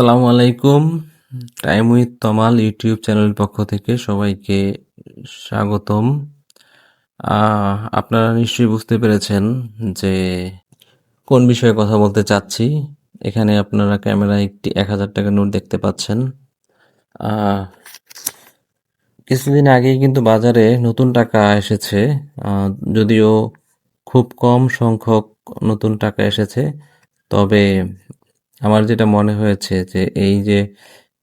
আসসালামু আলাইকুম। Time with Tamal YouTube চ্যানেলের পক্ষ থেকে সবাইকে স্বাগতম। আপনারা নিশ্চয়ই বুঝতে পেরেছেন যে কোন বিষয়ে কথা বলতে চাচ্ছি। এখানে আপনারা ক্যামেরায় একটি এক হাজার টাকা নোট দেখতে পাচ্ছেন। কিছুদিন আগেই কিন্তু বাজারে নতুন টাকা এসেছে। যদিও খুব কম সংখ্যক নতুন টাকা এসেছে, তবে আমার যেটা মনে হয়েছে যে এই যে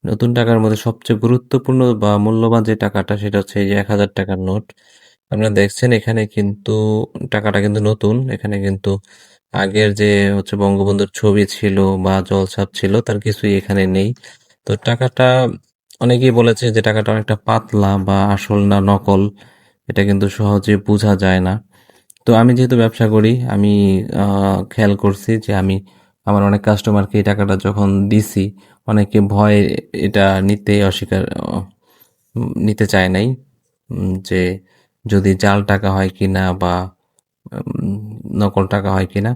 নতুন টাকার মধ্যে সবচেয়ে গুরুত্বপূর্ণ বা মূল্যবান যে টাকাটা, সেটা হচ্ছে এই যে এক হাজার টাকার নোট। আপনারা দেখছেন এখানে কিন্তু টাকাটা কিন্তু নতুন। এখানে কিন্তু আগের যে হচ্ছে বঙ্গবন্ধুর ছবি ছিল বা জলছাপ ছিল, তার কিছুই এখানে নেই। তো টাকাটা, অনেকেই বলেছে যে টাকাটা অনেকটা পাতলা বা আসল না নকল, এটা কিন্তু সহজে বোঝা যায় না। তো আমি যেহেতু ব্যবসা করি, আমি খেয়াল করছি যে আমি আমার অনেক কাস্টমারকে এই টাকাটা যখন দিছি, অনেকে ভয় এটা নিতে অস্বীকার, নিতে চায় নাই যে যদি জাল টাকা হয় কি না বা নকল টাকা হয় কি না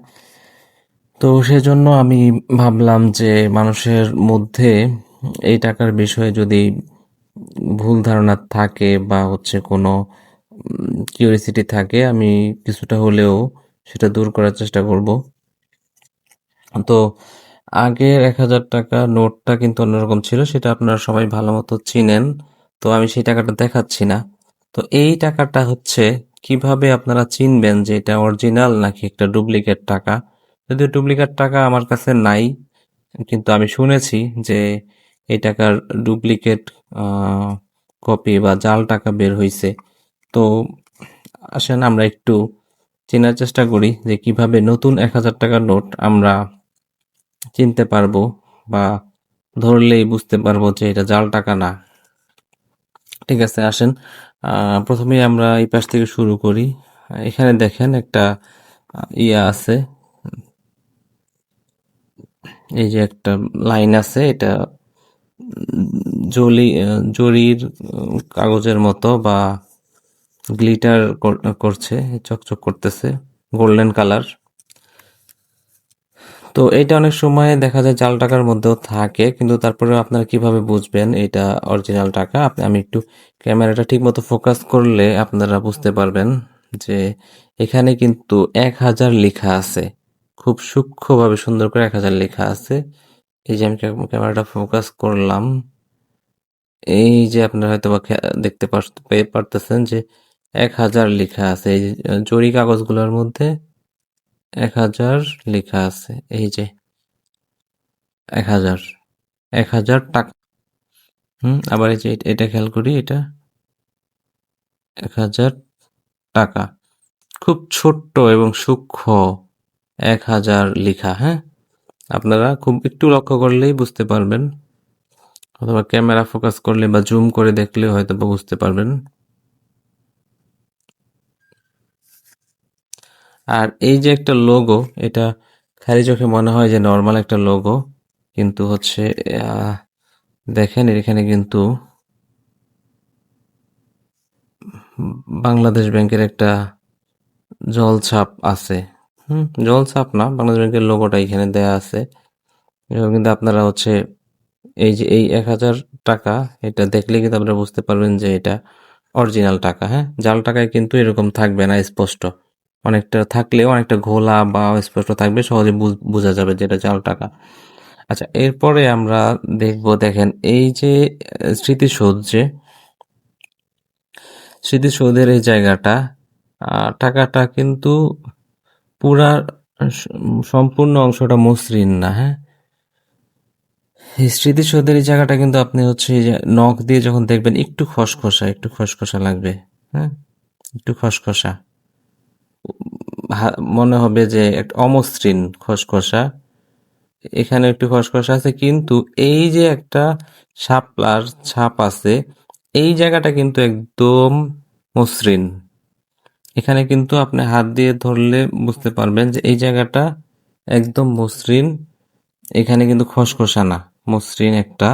তো সেজন্য আমি ভাবলাম যে মানুষের মধ্যে এই টাকার বিষয়ে যদি ভুল ধারণা থাকে বা হচ্ছে কোনো কিউরিসিটি থাকে, আমি কিছুটা হলেও সেটা দূর করার চেষ্টা করব। তো আগের এক হাজার টাকা নোটটা কিন্তু অন্যরকম ছিল, সেটা আপনারা সবাই ভালো মতো চিনেন। তো আমি সেই টাকাটা দেখাচ্ছি না। তো এই টাকাটা হচ্ছে কীভাবে আপনারা চিনবেন যে এটা অরিজিনাল নাকি একটা ডুপ্লিকেট টাকা? যদিও ডুপ্লিকেট টাকা আমার কাছে নাই, কিন্তু আমি শুনেছি যে এই টাকার ডুপ্লিকেট কপি বা জাল টাকা বের হয়েছে তো আসেন আমরা একটু চেনার চেষ্টা করি যে কীভাবে নতুন এক হাজার টাকার নোট আমরা চিনতে পারব বা ধরলেই বুঝতে পারব যে এটা জাল টাকা না। ঠিক আছে, আসেন। প্রথমেই আমরা এই পাশ থেকে শুরু করি। এখানে দেখেন একটা ইয়া আছে। এই যে একটা লাইন আছে, এটা জলি, জরির কাগজের মতো বা গ্লিটার করছে, চকচক করতেছে, গোল্ডেন কালার। তো এটা অনেক সময় দেখা যায় জাল টাকার মধ্যেও থাকে, কিন্তু তারপরে আপনারা কীভাবে বুঝবেন এটা অরিজিনাল টাকা? আমি একটু ক্যামেরাটা ঠিক মতো ফোকাস করলে আপনারা বুঝতে পারবেন যে এখানে কিন্তু এক হাজার লেখা আছে। খুব সূক্ষ্মভাবে সুন্দর করে এক হাজার লেখা আছে। এই যে আমি ক্যামেরাটা ফোকাস করলাম। এই যে আপনারা হয়তো বা দেখতে পারতেছেন যে এক হাজার লেখা আছে। এই জরি কাগজগুলোর মধ্যে এক হাজার লেখা আছে, এই যে এক হাজার এক হাজার টাকা। হুম, আবার এই যে এটা খেয়াল করি, এটা এক হাজার টাকা। খুব ছোট্ট এবং সূক্ষ্ম এক হাজার লেখা হ্যাঁ? আপনারা খুব একটু লক্ষ্য করলেই বুঝতে পারবেন। অথবা ক্যামেরা ফোকাস করলে বা জুম করে দেখলে হয়তো বুঝতে পারবেন। আর এই যে একটা লোগো এটা খালি চোখে মনে হয় যে নর্মাল একটা লোগো কিন্তু হচ্ছে দেখেন এখানে কিন্তু বাংলাদেশ ব্যাংকের একটা জলছাপ আছে। হুম, জলছাপ না, বাংলাদেশ ব্যাংকের লোগোটা এখানে দেয়া আছে। এবং কিন্তু আপনারা হচ্ছে এই যে এই এক হাজার টাকা, এটা দেখলে কিন্তু আপনারা বুঝতে পারবেন যে এটা অরিজিনাল টাকা হ্যাঁ? জাল টাকায় কিন্তু এরকম থাকবে না, স্পষ্ট। অনেকটা থাকলেও অনেকটা ঘোলা বা স্পষ্ট থাকবে সহজে বুঝ- যাবে যে এটা জাল টাকা। আচ্ছা এরপরে আমরা দেখব, দেখেন, এই যে স্মৃতিসৌধ যে, স্মৃতিসৌধের এই জায়গাটা টাকাটা কিন্তু পুরা সম্পূর্ণ অংশটা মসৃণ না হ্যাঁ? স্মৃতিসৌধের এই জায়গাটা কিন্তু আপনি হচ্ছে নখ দিয়ে যখন দেখবেন, একটু খসখসা একটু খসখসা লাগবে হ্যাঁ? একটু খসখসা। মনে হবে যে একটা অমসৃণ খসখসা। এখানে একটু খসখসা আছে, কিন্তু এই যে একটা শাপলার ছাপ আছে, এই জায়গাটা কিন্তু একদম মসৃণ। এখানে কিন্তু আপনি হাত দিয়ে ধরলে বুঝতে পারবেন যে এই জায়গাটা একদম মসৃণ। এখানে কিন্তু খসখসা না, মসৃণ একটা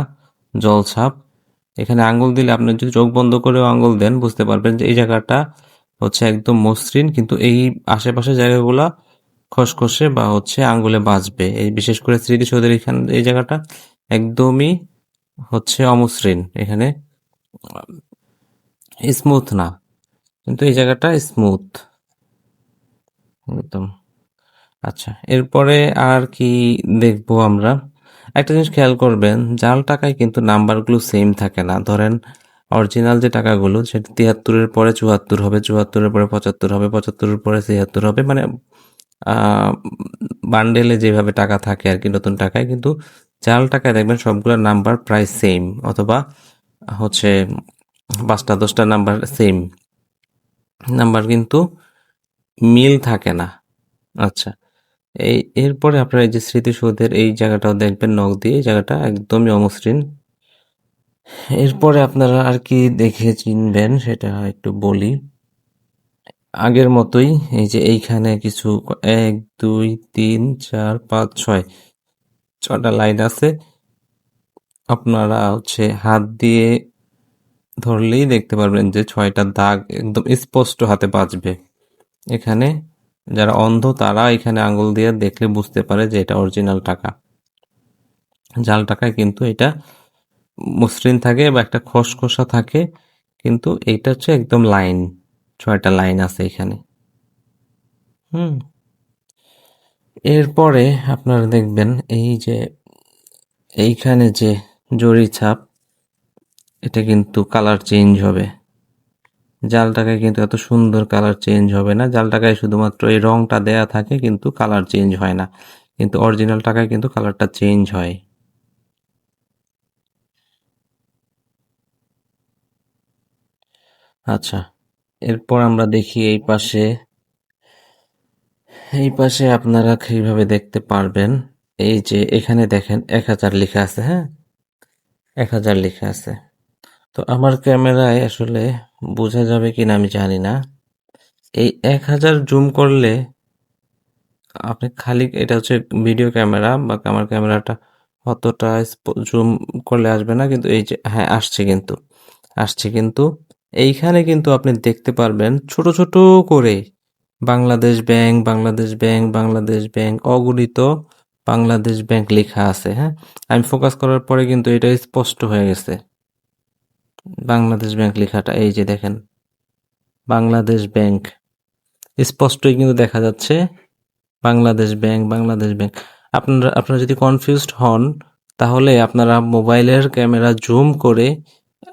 জলছাপ। এখানে আঙ্গুল দিলে আপনি যদি চোখ বন্ধ করেও আঙ্গুল দেন, বুঝতে পারবেন যে এই জায়গাটা হচ্ছে একদম মসৃণ, কিন্তু এই আশেপাশের জায়গাগুলা খসখসে বা হচ্ছে আঙ্গুলে বাঁচবে এই বিশেষ করে স্মৃতিসৌধের এখানে এই জায়গাটা একদমই হচ্ছে অমসৃণ, এখানে স্মুথ না, কিন্তু এই জায়গাটা স্মুথ। একদম। আচ্ছা এরপরে আর কি দেখব আমরা। একটা জিনিস খেয়াল করবেন, জাল টাকায় কিন্তু নাম্বারগুলো সেম থাকে না। ধরেন অরিজিনাল যে টাকাগুলো, সেটা তিয়াত্তরের পরে চুয়াত্তর হবে, চুয়াত্তরের পরে পঁচাত্তর হবে, পঁচাত্তরের পরে ছিয়াত্তর হবে মানে বান্ডেলে যেভাবে টাকা থাকে আর কি, নতুন টাকায়, কিন্তু জাল টাকায় দেখবেন সবগুলো নাম্বার প্রায় সেম অথবা হচ্ছে পাঁচটা, দশটা নাম্বার সেম নাম্বার কিন্তু মিল থাকে না। আচ্ছা এই, এরপরে আপনারা এই যে স্মৃতিসৌধের এই জায়গাটাও দেখবেন, নখ দিয়ে, এই জায়গাটা একদমই অমসৃণ। এরপরে আপনারা আর কি দেখে চিনবেন, সেটা একটু বলি। আগের মতোই এই যে এইখানে কিছু এক, দুই, তিন, চার, পাঁচ, ছয়, ছটা লাইন আছে। আপনারা হচ্ছে হাত দিয়ে ধরলেই দেখতে পারবেন যে ছয়টা দাগ একদম স্পষ্ট হাতে বাঁচবে এখানে যারা অন্ধ, তারা এখানে আঙুল দিয়ে দেখলে বুঝতে পারে যে এটা অরিজিনাল টাকা। জাল টাকায় কিন্তু এটা মসৃণ থাকে বা একটা খসখসা থাকে, কিন্তু এইটা হচ্ছে একদম লাইন, ছয়টা লাইন আছে এখানে। হুম। এরপরে আপনারা দেখবেন এই যে, এইখানে যে জরি ছাপ, এটা কিন্তু কালার চেঞ্জ হবে। জাল টাকায় কিন্তু এত সুন্দর কালার চেঞ্জ হবে না। জাল টাকায় শুধুমাত্র এই রংটা দেয়া থাকে, কিন্তু কালার চেঞ্জ হয় না। কিন্তু অরিজিনাল টাকায় কিন্তু কালারটা চেঞ্জ হয়। আচ্ছা এরপর আমরা দেখি এই পাশে এই পাশে আপনারা কীভাবে দেখতে পারবেন? এই যে এখানে দেখেন, এক হাজার লেখা আছে হ্যাঁ? এক হাজার লেখা আছে। তো আমার ক্যামেরায় আসলে বোঝা যাবে কিনা আমি জানি না। এই এক হাজার জুম করলে আপনি খালি, এটা হচ্ছে ভিডিও ক্যামেরা, বা আমার ক্যামেরাটা অতটা জুম করলে আসবে না, কিন্তু এই যে হ্যাঁ আসছে কিন্তু আসছে কিন্তু। এইখানে কিন্তু আপনি দেখতে পারবেন ছোট ছোট করে Bangladesh bank Bangladesh bank Bangladesh bank অগণিত বাংলাদেশ ব্যাংক লেখা আছে হ্যাঁ? আমি ফোকাস করার পরে কিন্তু এটা স্পষ্ট হয়ে গেছে। বাংলাদেশ ব্যাংক লেখাটা, এই যে দেখেন। বাংলাদেশ ব্যাংক। স্পষ্টই কিন্তু দেখা যাচ্ছে বাংলাদেশ ব্যাংক বাংলাদেশ ব্যাংক। আপনারা আপনারা যদি কনফিউজড হন, তাহলে আপনারা মোবাইলের ক্যামেরা জুম করে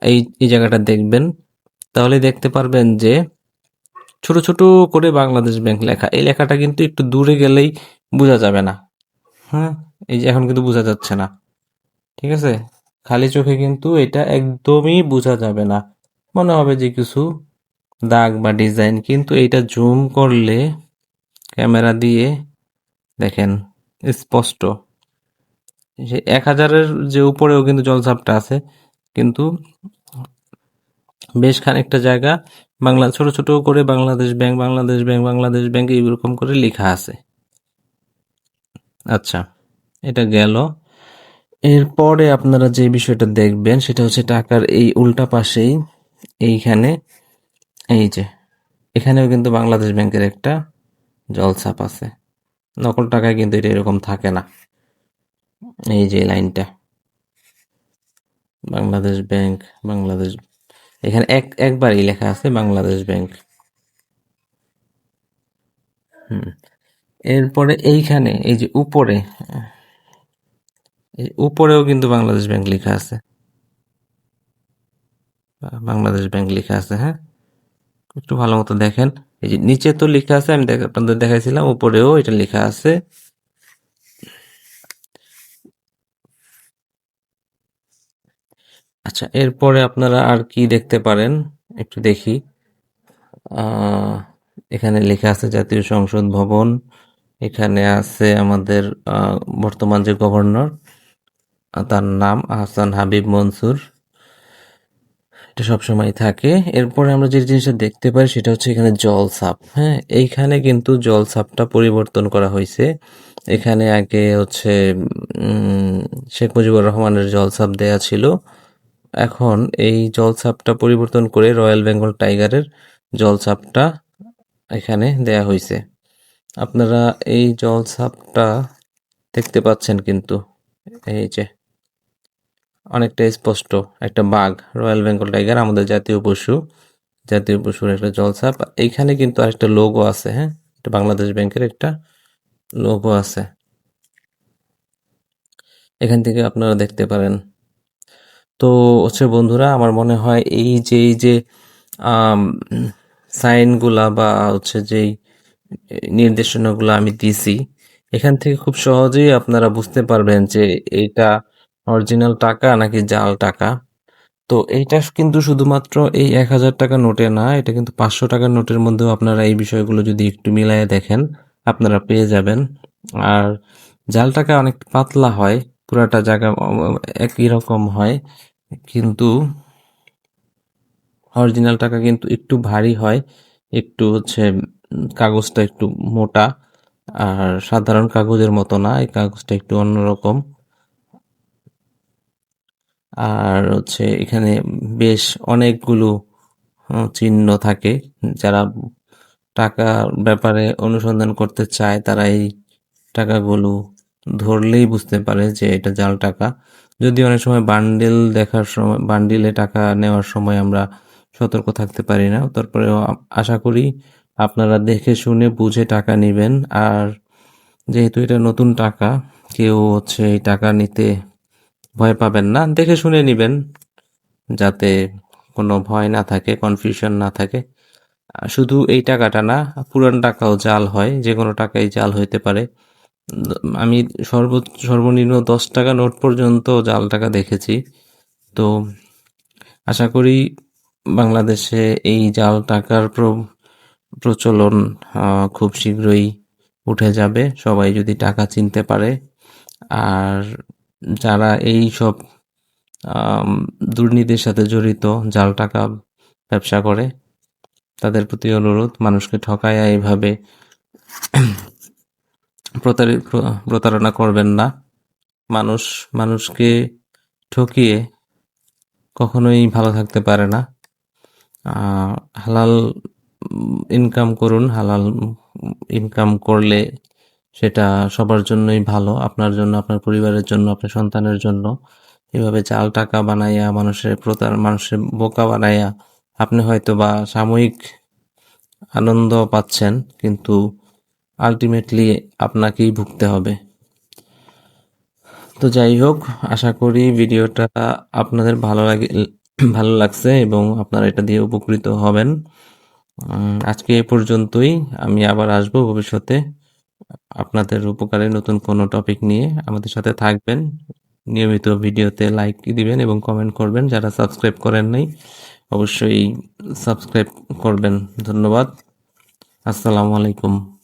এই এই জায়গাটা দেখবেন। তাহলে দেখতে পারবেন যে ছোট ছোট করে বাংলাদেশ ব্যাংক লেখা। এই লেখাটা কিন্তু একটু দূরে গেলেই বোঝা যাবে না। হ্যাঁ? এই যে এখন কিন্তু বোঝা যাচ্ছে না। ঠিক আছে? খালি চোখে কিন্তু এটা একদমই বোঝা যাবে না। মনে হবে যে কিছু দাগ বা ডিজাইন, কিন্তু এইটা জুম করলে ক্যামেরা দিয়ে দেখেন, স্পষ্ট। এক হাজারের যে উপরেও কিন্তু জলছাপটা আছে, কিন্তু বেশ খানিকটা জায়গা বাংলা, ছোট ছোট করে Bangladesh bank Bangladesh bank Bangladesh bank এইরকম করে লেখা আছে। আচ্ছা এটা গেল। এরপরে আপনারা যে বিষয়টা দেখবেন সেটা হচ্ছে টাকার এই উল্টা পাশেই এইখানে, এই যে, এখানেও কিন্তু বাংলাদেশ ব্যাংকের একটা জলছাপ আছে। নকল টাকায় কিন্তু এটা এরকম থাকে না। এই যে লাইনটা, বাংলাদেশ ব্যাংক, বাংলাদেশ এখানে এক, একবারই লেখা আছে বাংলাদেশ ব্যাংক। হুম। এরপরে এইখানে, এই যে উপরে উপরেও কিন্তু বাংলাদেশ ব্যাংক লেখা আছে। বাংলাদেশ ব্যাংক লেখা আছে হ্যাঁ? একটু ভালো মতো দেখেন। এই যে নিচে তো লেখা আছে, আমি আপনাদের দেখাইছিলাম, উপরেও এটা লেখা আছে। আচ্ছা এরপরে আপনারা আর কি দেখতে পারেন? একটু দেখি। এখানে লেখা আছে জাতীয় সংসদ ভবন। এখানে আছে আমাদের বর্তমান যে গভর্নর তার নাম আহসান হাবিব মনসুর। এটা সবসময় থাকে। এরপরে আমরা যে জিনিসটা দেখতে পাই সেটা হচ্ছে এখানে জল সাপ। হ্যাঁ এইখানে কিন্তু জল সাপটা পরিবর্তন করা হয়েছে। এখানে আগে হচ্ছে শেখ মুজিবুর রহমানের জল সাপ দেয়া ছিল। এখন এই জলছাপটা পরিবর্তন করে রয়্যাল বেঙ্গল টাইগারের জলছাপটা এখানে দেয়া হয়েছে। আপনারা এই জলছাপটা দেখতে পাচ্ছেন কিন্তু, এই যে অনেকটা স্পষ্ট একটা বাঘ, রয়্যাল বেঙ্গল টাইগার, আমাদের জাতীয় পশু, জাতীয় পশুর একটা জলসা এইখানে কিন্তু আরেকটা লোগো আছে হ্যাঁ? এটা বাংলাদেশ ব্যাংকের একটা লোগো আছে। এখান থেকে আপনারা দেখতে পারেন তো হচ্ছে বন্ধুরা, আমার মনে হয় এই যে এই যে সাইনগুলা বা হচ্ছে যেই নির্দেশনাগুলো আমি দিছি, এখান থেকে খুব সহজেই আপনারা বুঝতে পারবেন যে এটা অরিজিনাল টাকা নাকি জাল টাকা। তো এইটা কিন্তু শুধুমাত্র এই এক হাজার টাকা নোটে না, এটা কিন্তু পাঁচশো টাকার নোটের মধ্যেও আপনারা এই বিষয়গুলো যদি একটু মিলাইয়ে দেখেন, আপনারা পেয়ে যাবেন। আর জাল টাকা অনেক পাতলা হয় পুরাটা জায়গা একই রকম হয়। কিন্তু অরিজিনাল টাকা কিন্তু একটু ভারী হয়। একটু হচ্ছে কাগজটা একটু মোটা। আর সাধারণ কাগজের মতো না, এই কাগজটা একটু অন্যরকম। আর হচ্ছে এখানে বেশ অনেকগুলো চিহ্ন থাকে। যারা টাকার ব্যাপারে অনুসন্ধান করতে চায়, তারা এই টাকাগুলো ধরলেই বুঝতে পারে যে এটা জাল টাকা। যদি অনেক সময় বান্ডেল দেখার সময়, বান্ডিলে টাকা নেওয়ার সময় আমরা সতর্ক থাকতে পারি না, তারপরেও আশা করি আপনারা দেখে শুনে বুঝে টাকা নেবেন। আর যেহেতু এটা নতুন টাকা, কেউ হচ্ছে এই টাকা নিতে ভয় পাবেন না, দেখে শুনে নেবেন যাতে কোনো ভয় না থাকে কনফিউশন না থাকে। শুধু এই টাকাটা না, পুরান টাকাও জাল হয় যে কোনো টাকাই জাল হইতে পারে। আমি সর্বোচ্চ, সর্বনিম্ন দশ টাকা নোট পর্যন্ত জাল টাকা দেখেছি। তো আশা করি বাংলাদেশে এই জাল টাকার প্র- প্রচলন খুব শীঘ্রই উঠে যাবে। সবাই যদি টাকা চিনতে পারে। আর যারা এই সব দুর্নীতির সাথে জড়িত জাল টাকা ব্যবসা করে, তাদের প্রতি অনুরোধ, মানুষকে ঠকায় এইভাবে প্রতারণা করবেন না। মানুষ, মানুষকে ঠকিয়ে কখনোই ভালো থাকতে পারে না। হালাল ইনকাম করুন, হালাল ইনকাম করলে সেটা সবার জন্যই ভালো, আপনার জন্য, আপনার পরিবারের জন্য, আপনার সন্তানের জন্য। এভাবে চাল টাকা বানাইয়া, মানুষের প্রতার, মানুষের বোকা বানাইয়া আপনি হয়তো বা সাময়িক আনন্দ পাচ্ছেন, কিন্তু আলটিমেটলি আপনাকেই ভুগতে হবে। তো যাই হোক, আশা করি ভিডিওটা আপনাদের ভালো লাগে, ভালো লাগছে এবং আপনারা এটা দিয়ে উপকৃত হবেন। আজকে এ পর্যন্তই। আমি আবার আসব ভবিষ্যতে আপনাদের উপকারে নতুন কোনো টপিক নিয়ে। আমাদের সাথে থাকবেন। নিয়মিত ভিডিওতে লাইক দিবেন এবং কমেন্ট করবেন। যারা সাবস্ক্রাইব করেন নাই, অবশ্যই সাবস্ক্রাইব করবেন। ধন্যবাদ। আসসালামু আলাইকুম।